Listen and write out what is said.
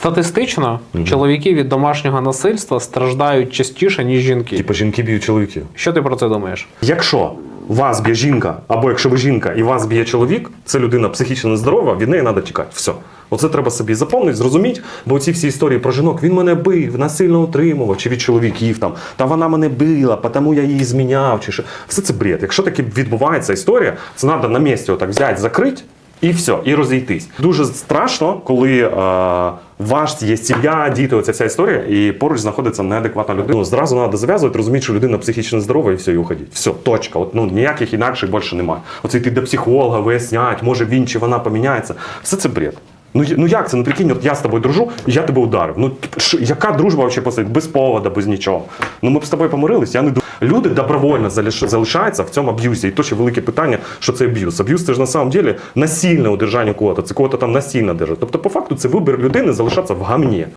Статистично чоловіки від домашнього насильства страждають частіше, ніж жінки. Типу, жінки б'ють чоловіків. Що ти про це думаєш? Якщо вас б'є жінка, або якщо ви жінка і вас б'є чоловік, це людина психічно нездорова, від неї треба тікати. Все. Оце треба собі запомнити, зрозуміти, бо ці всі історії про жінок, він мене бив, насильно утримував, чи від чоловіків там, та вона мене била, тому я її зміняв, чи що. Все це бред. Якщо таке відбувається історія, це треба на місці отак взяти, закрити. І все, і розійтись. Дуже страшно, коли е, у вас є сім'я, діти, оця вся історія, і поруч знаходиться неадекватна людина. Ну, зразу треба зав'язувати, розуміти, що людина психічно здорова і все, і уходіть. Все, точка. От, ну, ніяких інакших більше немає. Оце йти до психолога, вияснять, може він чи вона поміняється. Все це бред. Ну, ну як це? Ну прикинь, от я з тобою дружу, я тебе ударив. Ну ш, що- яка дружба взагалі посеред? Без повода, без нічого. Ну ми б з тобою помирились, я не думаю. Люди добровольно залиш- залишаються в цьому аб'юзі. І то ще велике питання, що це аб'юз. Аб'юз це ж на самом деле насильне удержання кого-то, це кого-то там насильно держать. Тобто, по факту, це вибір людини залишатися в гамні.